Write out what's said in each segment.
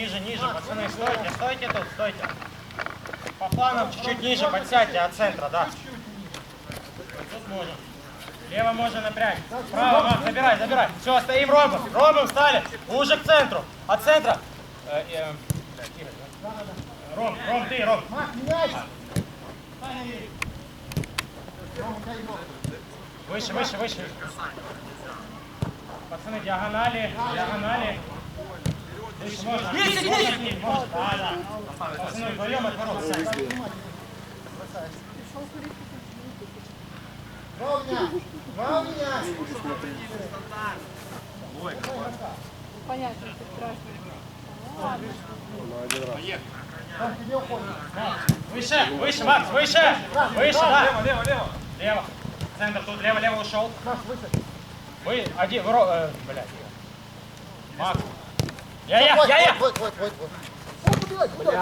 Ниже, ниже, пацаны, стойте, стойте тут, стойте. По планам чуть-чуть ниже подсядьте от центра, да. Тут можно. Лево можно напрячь. Право, Макс, забирай, забирай. Все, стоим робом. Робом встали. Уже к центру. От центра. Э, э? Ром, Ром, ты, Ром. Выше, выше, выше. Пацаны, диагонали, диагонали. Можно, можно. Да, да. Пацаны, вдвоем ворот. сядь. Ровня! Ровня! Понятно, что страшно. Уходит. Выше, выше, Макс, выше. Выше, да. Лево, лево, лево. Лево. Центр тут, лево, лево ушел. Наш выше. Вы один, вы, э, блядь. Макс. Я, я, я, я. Вот, вот, вот, вот. Вот, блядь, куда ты?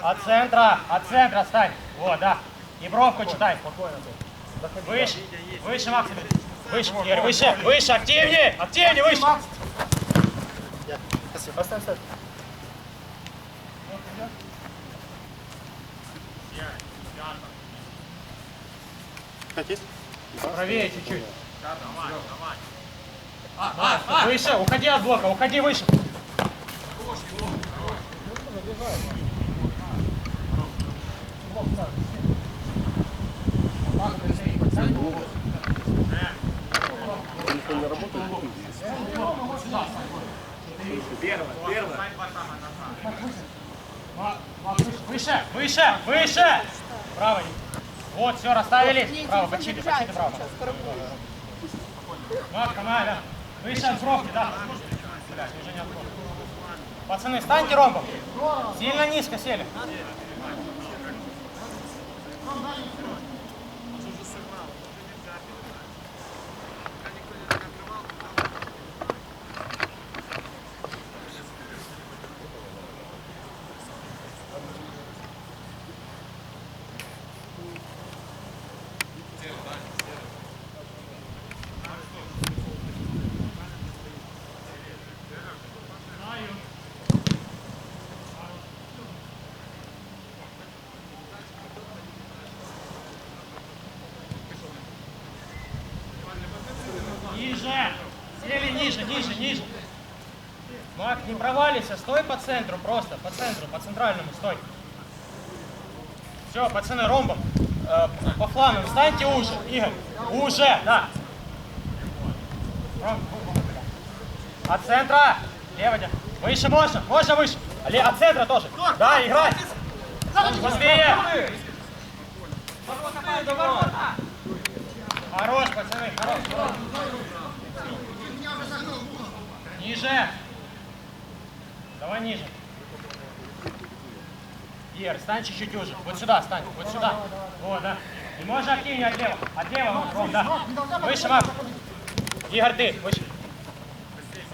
От центра, от центра стань. Вот, да. И бровку читай. Выше, выше, Макс. Выше, Игорь, выше, выше, активнее, активнее, выше. Спасибо. Оставь, оставь. Правее чуть-чуть. Макс, Выше, уходи от блока, уходи выше. Выше, выше, выше! Право. Вот, все, расставились. Право, почти, почти право. Матка, Маля. Выше от бровки, да. Блядь, уже не от бровки. Пацаны, станьте ромбом. Сильно низко сели. Ниже. Сели ниже. Мак, не провалится, стой по центру просто, по центру, по центральному, стой. Все, пацаны, ромбом. Э, по флангам встаньте уже, Игорь. Уже, да. От центра. Лево, де- выше можно, можно выше. Ле- От центра тоже. Да, играй. Быстрее. Хорош, пацаны, хорош, хорош. Ниже. Давай ниже. Ир, стань чуть-чуть уже. Вот сюда стань, вот сюда. Вот, да. И можно активнее от лева, Ром, да. Выше, Макс. Игорь, ты, выше.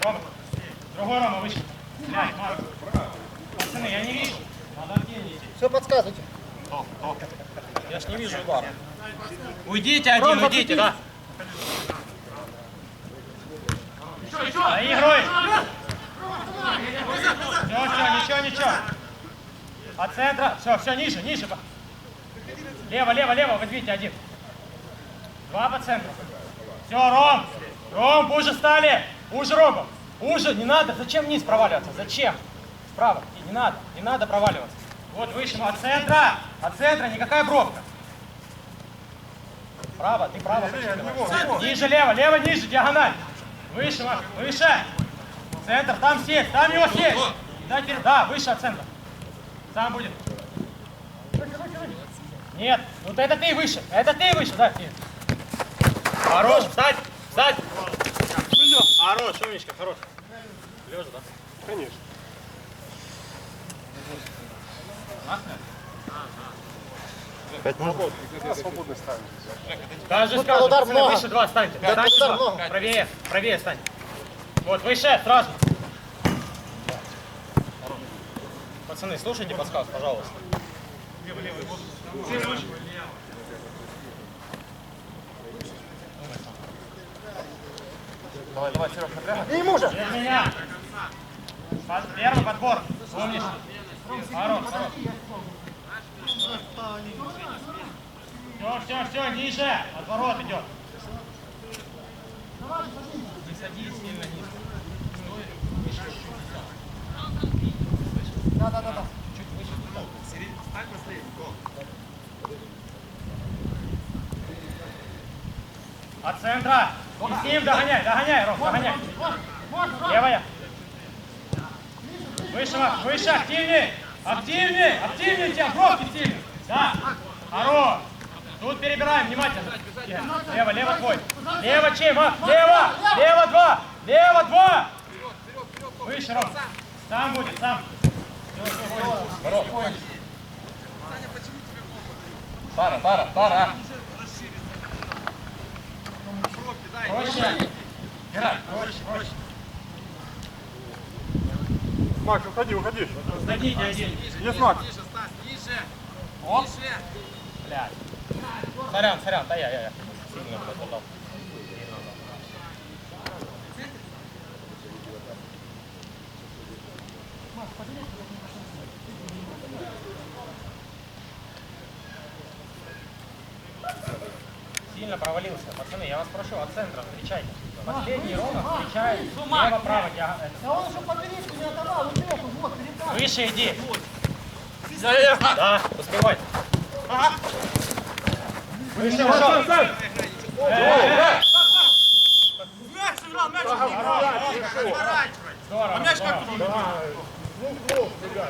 Рома. Другой Рома, выше. Блядь, Макс. Пацаны, я не вижу. Надо активнее идти. Все подсказывайте. Я ж не вижу удара. Уйдите один, уйдите, да. Наигрывай. Все, все, ничего, ничего. От центра. Все, все, ниже, ниже. Лево, лево, лево, вот видите, один. Два по центру. Все, Ром. Ром, уже стали. Уже, Рома. Уже, не надо. Зачем вниз проваливаться? Зачем? Справа. Не, не надо, не надо проваливаться. Вот выше, от центра. От центра, никакая бровка. Право, ты право. Ниже, лево, лево, ниже, диагональ. Выше, Маш, выше. Центр, там сесть, там его сесть. Да, теперь- да, выше от центра. Там будет. Нет, вот это ты выше, это ты выше, да, ты. Хорош, встать, встать. Хорош, умничка, хорош. Лежа, да? Конечно. Свободный, свободный ставим. Даже Тут скажу, удар пацаны, много. выше два станьте. Да, Станьте удар два. много. Правее, правее стань. Вот, выше, сразу. Пацаны, слушайте подсказ, пожалуйста. Давай, давай, Серег, напрягай. И ему же! Без меня. Под- Первый подбор. Помнишь? Хорош, хорош. Все, все, все, ниже. Отворот идет. Не садись сильно низко. Да, да, да, да. От центра. И с ним догоняй, догоняй, Ром, догоняй. Левая. Выше, выше, активнее. Активнее, активнее тебя, бровки сильно. Да. Хорош. Тут перебираем, внимательно. Лево, лево твой. Лево чей, Макс, лево. Лево два. Лево два. Выше, Ром. Сам будет, сам. Пара, пара, пара. Проще. Играй, проще, проще. Макс, уходи, уходи. Сдадите один. Есть Макс. Оп. Блядь. Сорян, сорян, да я, я, я. Сильно попадал. Сильно провалился. Пацаны, я вас прошу, от центра встречайте. Последний ровно встречает лево-право. диаг- это. Да он еще поперечку не отдавал, вот эту, вот, перед нами. Выше иди. Да, успевай. Выше ушел. Э, э. Здорово, здорово.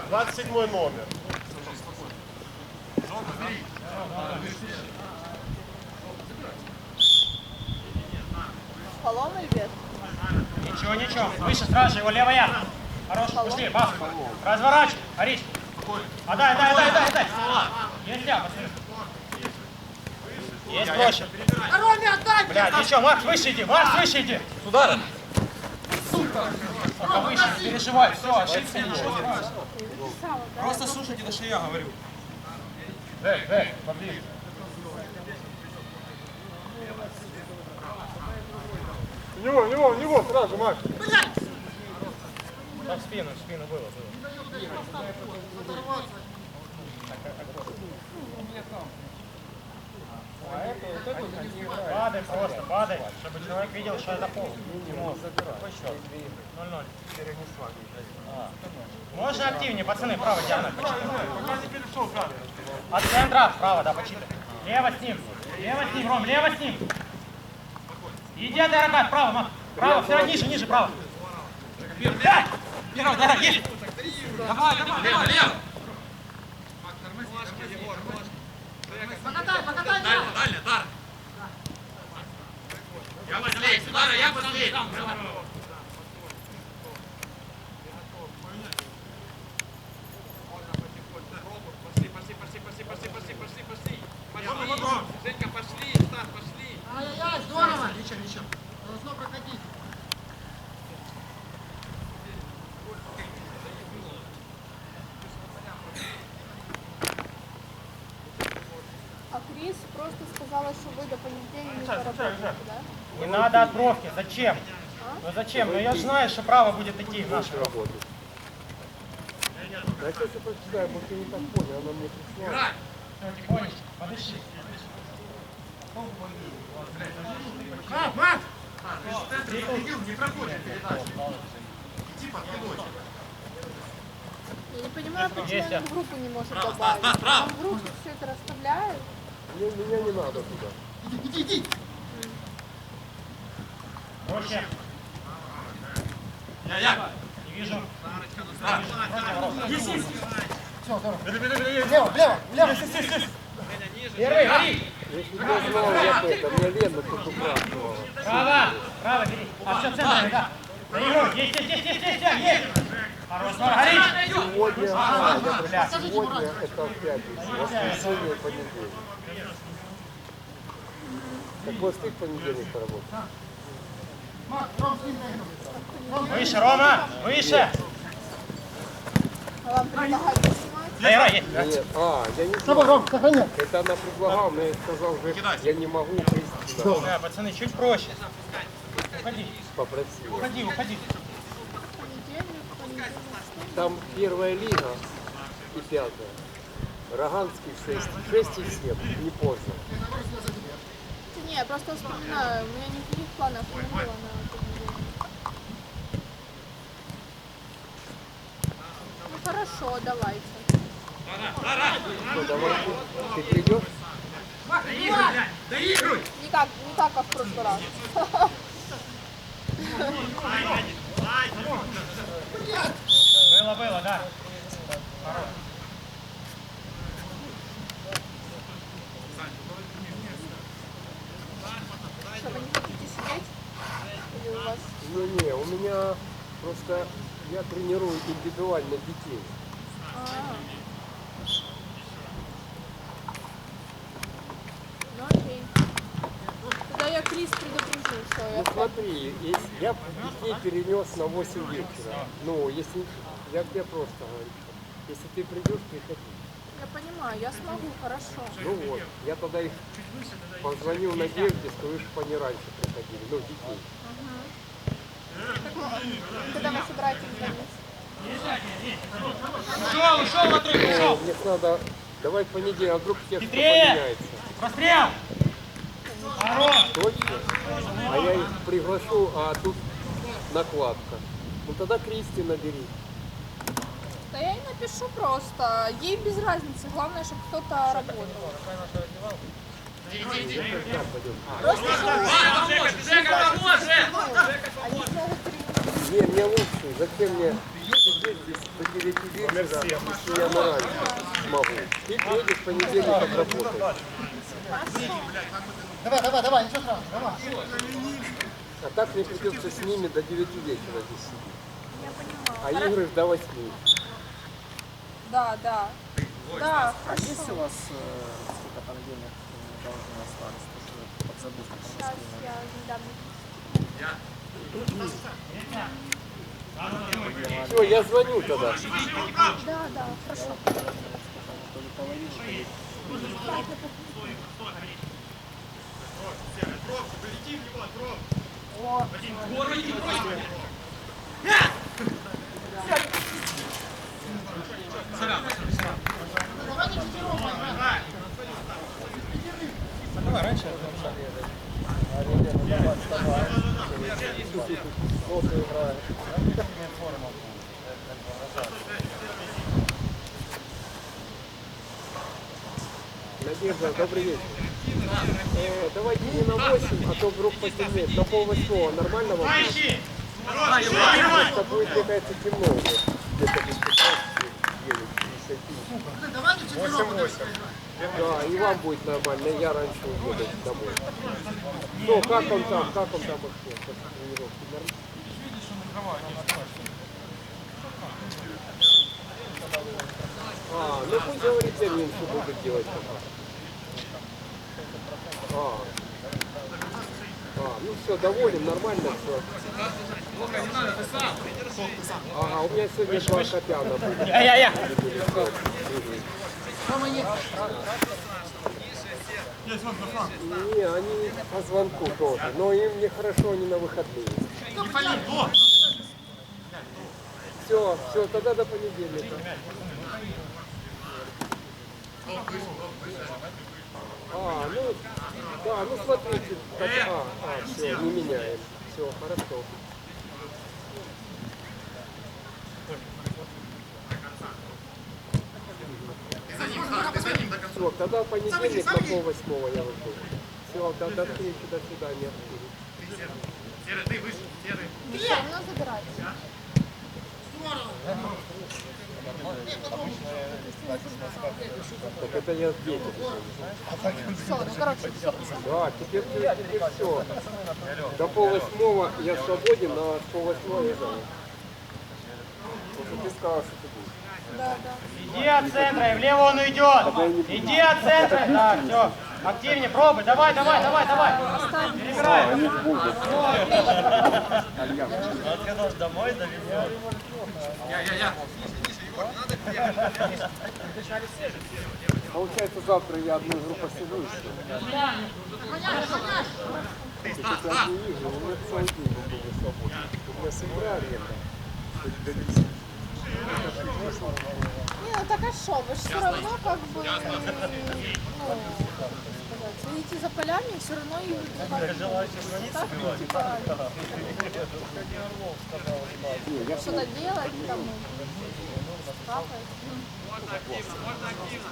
27 номер. Полом или без? Ничего, ничего. Выше, сразу же его левая. Хорош, пошли, бас. Разворачивай, Ариш. Отдай, отдай, отдай, отдай, отдай. Есть я, пацаны. Есть проще. Роме, отдай! Блядь, ничего, Макс, выше иди, Макс, выше иди. Сюда! Пока выше, не переживай, все, ошибся, ничего страшного. Просто слушайте, то, что я говорю. Эй, эй, поближе. В него, в него, в него, сразу, Макс. Да, в спину, спину было, было. Падай просто, падай, чтобы человек видел, что это пол. Какой счет? 0-0. А. Можно активнее, пацаны, право, диагональ, почитай. От центра, право, да, почитай. Лево с ним, лево с ним, Ром, лево с ним. Иди, отдай рогат, право, мам. Право, все, ниже, ниже, право. Пять! Первый, да, есть! Давай, давай, лево, лево! Покатай, покатай! Дальня, Дар. Я последний, Дара, я последний. Пошли, пошли, пошли, пошли, пошли, пошли, пошли, пошли. Пошли. Пошли. Ай-яй-яй, здорово! Ничего, ничего. Должно проходить. А Крис просто сказала, что вы до понедельника не поработаете, да? Не надо отбровки, зачем? Ну зачем? Ну я же знаю, что право будет идти в нашу руку. Я сейчас прочитаю, может, я не так понял, она мне прислала. Играй. Все, тихонечко, подыши. Мак, Мак! Не проходит передачу. Я не понимаю, почему Есть, он в группу не может добавить. Он в группе все это расставляет. Мне, меня не надо туда. Иди, иди, иди! Проще. Я, я. Не вижу. Не. Против ворот. Все, здорово. Лево, лево, лево! Первый, гори. Если бы я знал, бы это, мне Лена тут упрашивала. Право. Право, бери. А все, центр, да. На игру. Есть, есть, есть, есть, есть, есть. Хорош, гори. Сегодня, а, я прочитал, сегодня это в пятницу, воскресенье, понедельник. Так вот ты в понедельник эту. Выше, Рома. Выше. Вам предлагают Нет, а, я не. Ром, сохраняй. Это она предлагала, но я сказал, что я не могу прийти. Да, пацаны, чуть проще. уходи. попросил. Уходи, уходи. Там первая лига и пятая. Роганский 6, 6 и 7, не поздно. Не, я просто вспоминаю, у меня никаких планов не было на понедельник. Ну хорошо, давайте. Ну, давай, ты придешь? Не как, не так, как в прошлый раз. Было, было, да. Что, вы не хотите сидеть? Или у вас... Ну не, у меня просто я тренирую индивидуально детей. А. Ну окей. Тогда я Крис предупрежу, что я... Ну смотри, если я детей перенес на 8 вечера. Ну, если я тебе просто говорю, если ты придешь, приходи. Я понимаю, я смогу, хорошо. Ну вот, я тогда их позвонил Надежде, скажу, чтобы они раньше приходили, ну, детей. Так, ну, когда собираетесь звонить? Ушел, ушел отрыв, ушел. мне надо, давай в понедельник, а вдруг текст поменяется. Хорош. Точно? А я их приглашу, а тут накладка. Ну тогда Кристи набери. Да я ей напишу просто. Ей без разницы. Главное, чтобы кто-то работал. Просто перейти. Не, мне лучше. Зачем мне сидеть здесь до 9 вечера, если я на раньше смогу? Ты приедешь в понедельник отработаешь. Давай, давай, давай, ничего страшного, давай. А так мне придется с ними до 9 вечера здесь сидеть. Я А игры до 8. Да, да. Да, А есть у вас э, сколько там денег э, должны остались? Тоже подзабудка там сейчас я недавно. Все, я звоню тогда. Да, да, хорошо. то ли половину, то ли Надежда, добрый вечер. Э, давайте не на 8, а то вдруг потемнеет. На пол восьмого нормально вам? Это будет, мне кажется, темно уже. Где-то без 15, 9, 58. Да, и вам будет нормально, я раньше уеду домой. Ну, как он там, как он там вообще, тренировки? Нормально? А, ну пусть говорит, я меньше буду делать. А. А, ну все, доволен, нормально все. Ага, у меня сегодня два Копяна будет. Я-я-я. Не, они по звонку тоже, но им нехорошо, они на выходные. Все, все, тогда до понедельника. А, ну, да, ну смотрите, так, а, а, все, не меняем. Все, хорошо. Все, тогда в понедельник на пол восьмого я выйду. Все, до, до встречи, до свидания. Все равно забирать. Так это я дети. Все, ну короче, все. Да, теперь, теперь, все. До пол восьмого я свободен, а с пол восьмого я занят. Ты сказал, что ты будешь. Да, да. Иди от центра, и влево он уйдет. Иди от центра. Да, все. Активнее, пробуй. Давай, давай, давай, давай. Перебирай. Я, я, я. надо бегать. Получается, завтра я одну игру посижу еще. Сейчас не вижу, у меня целый день был свободен. У меня с утра лето. Не, ну так а что, вы же все равно как бы, ну, следите за полями, все равно и так, типа, что-то делать, там, капать. Можно активно, можно активно.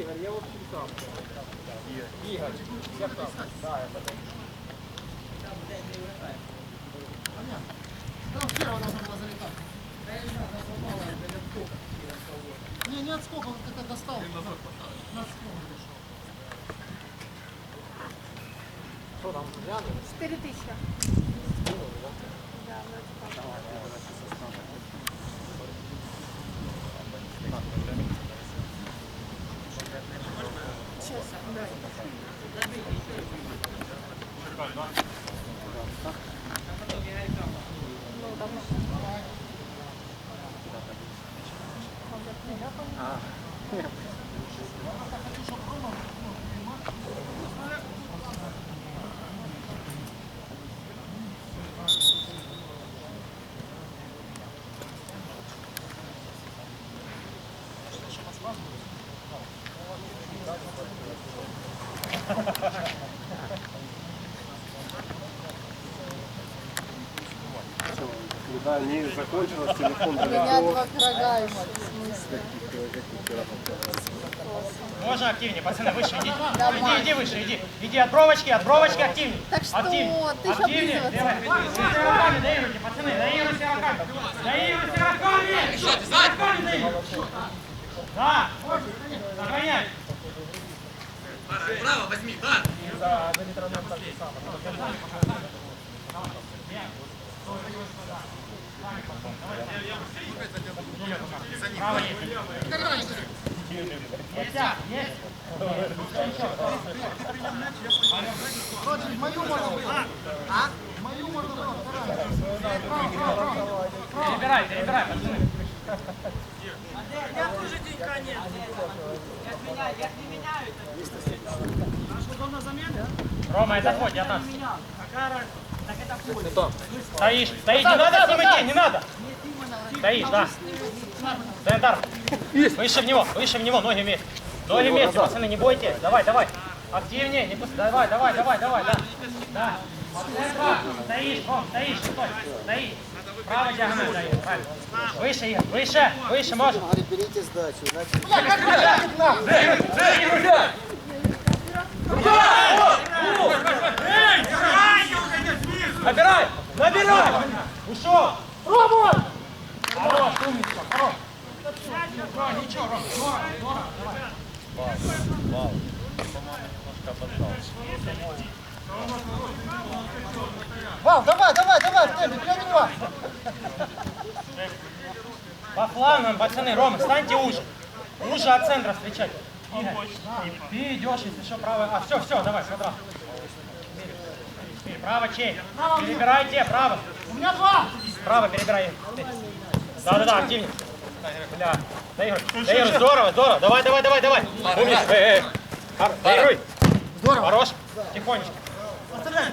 Игорь, я вообще сам. Игорь, я сам. Да, я потом. Не, не отскок, он как-то достал. На отскок пришел. Что там, глянули? 4 тысячи. Да, вроде так. Сейчас, да. Ну, давно. Когда не закончилось, телефон У меня два пирога еще. В смысле? Можно активнее, пацаны, выше иди. Иди, иди выше, иди. Иди от бровочки, от бровочки активнее. Так что, Активнее, ты активнее. облизываться Давай. Все руками доигрывайте, пацаны, доигрывайте руками. Доигрывайте руками. Руками доигрывайте. Да. Сохраняй. Право возьми, да. Право есть. Есть, а, есть. Вроде в мою можно было. А? Мою можно было. Вторая. Право, право, право. Перебирай, перебирай, пацаны. Рома, это твой, 19. Стоишь, стоишь, не надо с ним идти, не надо. Стоишь, да. Центр. Выше в него, выше в него, ноги вместе. Ноги вместе, пацаны, не бойтесь. Давай, давай. Активнее, не пусти. Давай, давай, давай, давай, да. Да. Стоишь, Ром, стоишь, стой. Стоишь. Право диагональ даешь, правильно. Выше, Игорь, выше, выше, можешь. Говорит, берите сдачу, иначе Набирай! Набирай! Ушел! Пробуй! Хорош, умница, хорош. Ничего, ничего, Ром. Здорово, здорово, давай. Вал, давай, давай, давай, в темпе, для него. По флангам, пацаны, Рома, станьте уже. Уже от центра встречать. Игорь, и ты идешь, если что, правое. А, все, все, давай, смотри. Право чей? Перебирайте, право. У меня два. Право перебирай. Да, да, да, активнее. Бля. Доигрывай. Доигрывай. Здорово, здорово. Давай, давай, давай, давай. Умница. Эй, эй. Доигрывай. Здорово. Хорош. Тихонечко. Оставляй.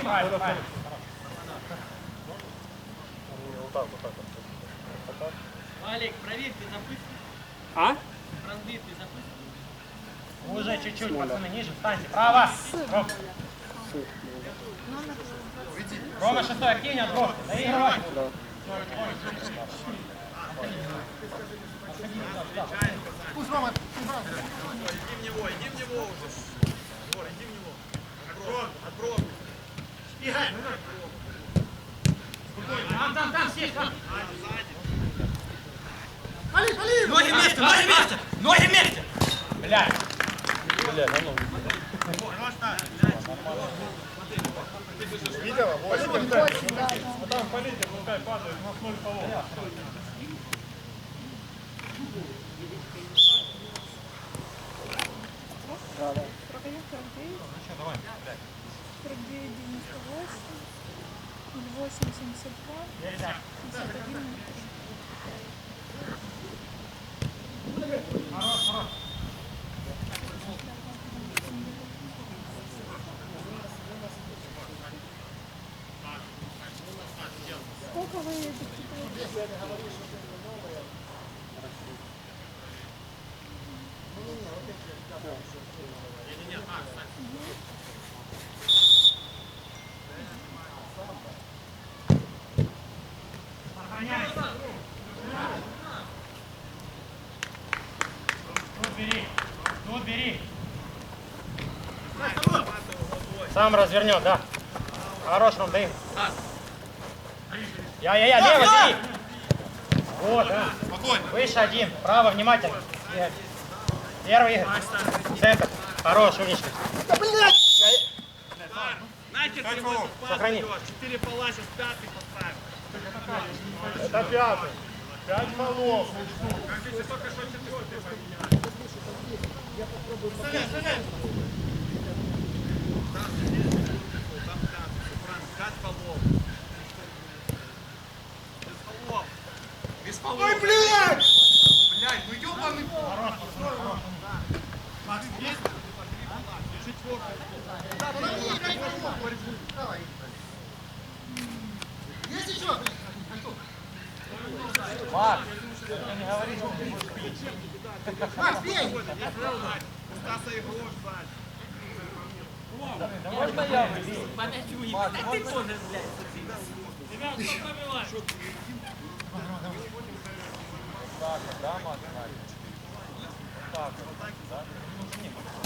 Правильно, правильно. Олег, проверь, ты запустил? А? Разбит, ты запустил? Уже чуть-чуть, пацаны, ниже, встаньте. Право. Ром, Рома шестой, кинь от бровки. Доигрывай. Пусть Рома играет. Иди в него, иди в него уже. Егор, иди в него. Отброс, отброс. Там, там, там, съесть, там. Али, али! Ноги вместе, ноги вместе! Ноги вместе! Блядь! Блядь, а ну. Видела? Вот там политик рукой падает, у нас ноль полов. Да, да. Проходил 49. Ну что, давай, блядь. 49, 98, 08, 72, 71, 3. Сам развернет, да. Хорош, дай. Я-я-я, лево, бери. Вот, да. Выше один, право, внимательно. Игорь. Первый, Игорь. Центр. Хорош, умничка. Нахер ты мой Сохрани. Четыре пола сейчас пятый поставим. Это пятый. Пять голов. Там пятый, все правильно. Пять полов. Без полов. Без полов. Ой, блядь! Блядь, ну ёбаный Давай. Есть еще? Макс, не говори, что ты будешь пить. Макс, бей! У Стаса игрок сзади. Да можно я выйду?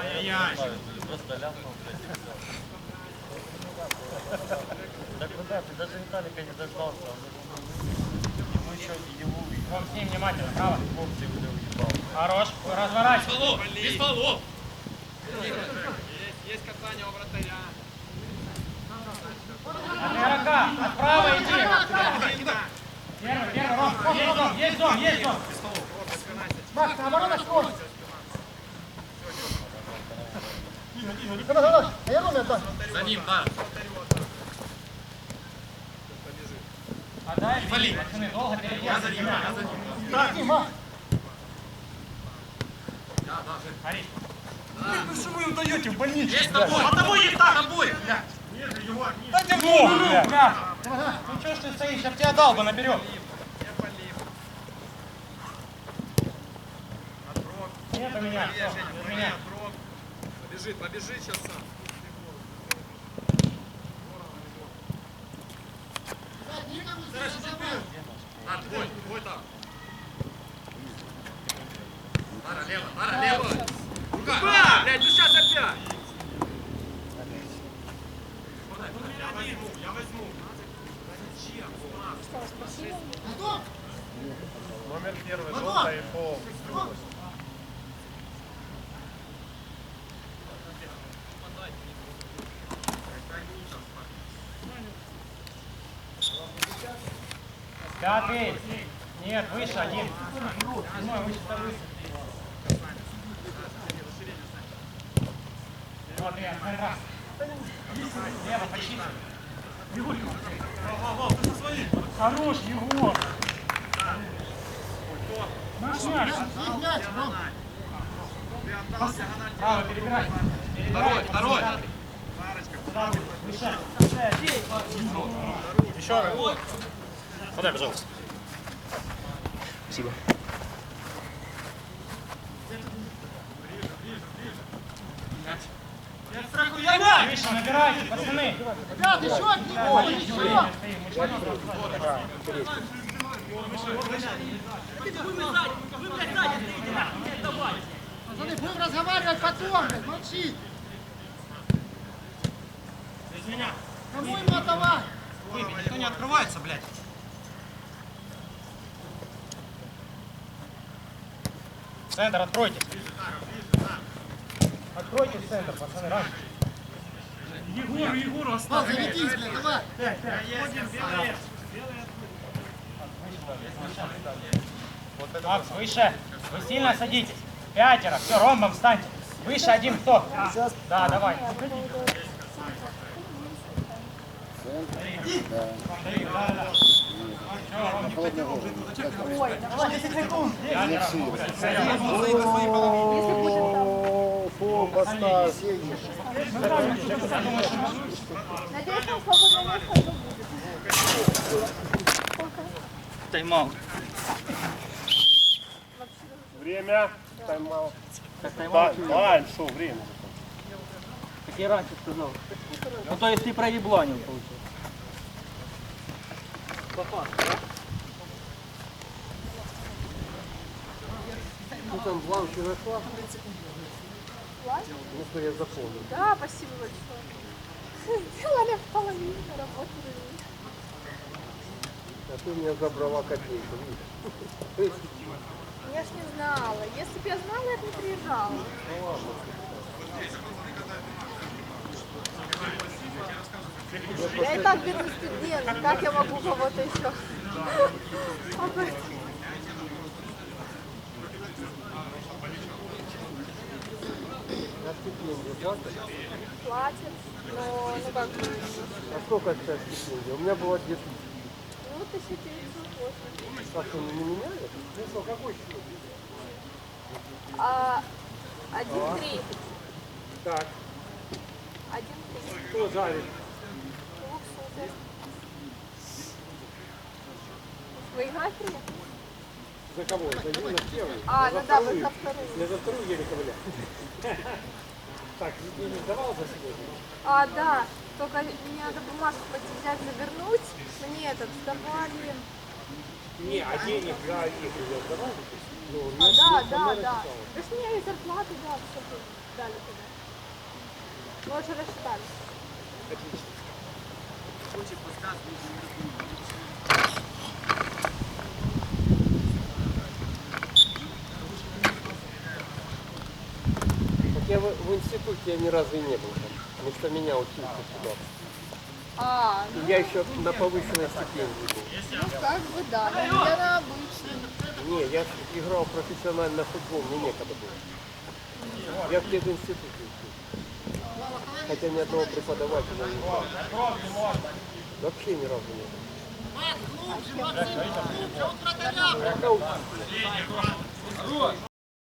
Ай-яй-яй. Да куда ты? Даже Виталика не дождался. Ему еще его Вон с ним внимательно, право. ты бля уебал. Хорош, разворачивай. Полов, без полов. Есть, есть касание у вратаря. От игрока, отправа иди. Видно. Первый, первый, Ром, зон, есть зон. Макс, наоборот, на скорость. Давай, давай, а я Роме отдай. За ним, да. Отдай, бери, пацаны, долго перебегать. Так, и, Макс. Борис. Ну что вы им даете в больничку? Есть тобой. А тобой есть так. тобой. Дайте в ногу, бля. Ну что ж ты стоишь, я б тебя дал бы наперед. Нет у меня, все, без меня. Побежит, побежит сейчас сам. А, твой, твой там. Пара, лево, пара, лево. Рука. Блядь, ну сейчас опять. Я возьму, я возьму. Готов? Номер первый, желтая и пол. Готов? Пятый. Нет, выше один. Седьмой, выше второй. Вот, я, один раз. Лево, почти. Хорош, Егор. Наш Ром. Право, перебирай. Второй, второй. Еще раз. Подай, пожалуйста. Спасибо. Выше набирайте, пацаны. Ребят, еще от него, еще. Пацаны, будем разговаривать потом, блядь, молчи. Кому ему отдавай? Никто не открывается, блядь. Центр, откройте. Откройте центр, пацаны, раньше. Егору, Егору Пал, заведись, блядь, давай. Макс, выше. Вы сильно садитесь. Пятеро. Все, ромбом встаньте. Выше один кто? Да, давай. Фу, поставь. Надеюсь, там свободное место уже будет. Тайм-аут. Время. Тайм-аут. Лайн, что, время. Как я раньше сказал. Ну то есть ты проебланил, получается. Ну там бланки нашла. Ладно? Ну что я запомнил. Да, спасибо большое. Делали в половину работы. А ты меня забрала копейку, видишь? Я ж не знала. Если бы я знала, я бы не приезжала. Я и так бедный студент. Как я могу кого-то еще? Платят, но ну как бы, А сколько сейчас стипендия? У меня было 2000. ну, 1980. Так что не меняют? Ну что, какой счет? А, один три. Так, Один три. кто жарит? Вы приехали? За кого? За Юна первый? А, ну да, вы за вторую. Я за вторую еле ковылял. Так, ты не сдавал за сегодня? А, да. Только мне надо бумажку пойти взять, завернуть. Мне этот сдавали. Не, а денег за их я сдавал? Ну, А, да, да, да. То есть мне и зарплату, да, все дали туда. Мы уже рассчитались. Так я в, в институте я ни разу и не был там. Вместо меня учился туда. А, И я еще на повышенной стипендии был. ну как бы да. но Я на обычный. Не, я играл профессионально в футбол, мне некогда было. Я в пединституте учился. Хотя ни одного преподавателя не было. Вообще ни разу не было. Макс, глубже, Максим, глубже, он вратаря, блядь. Пока учителя.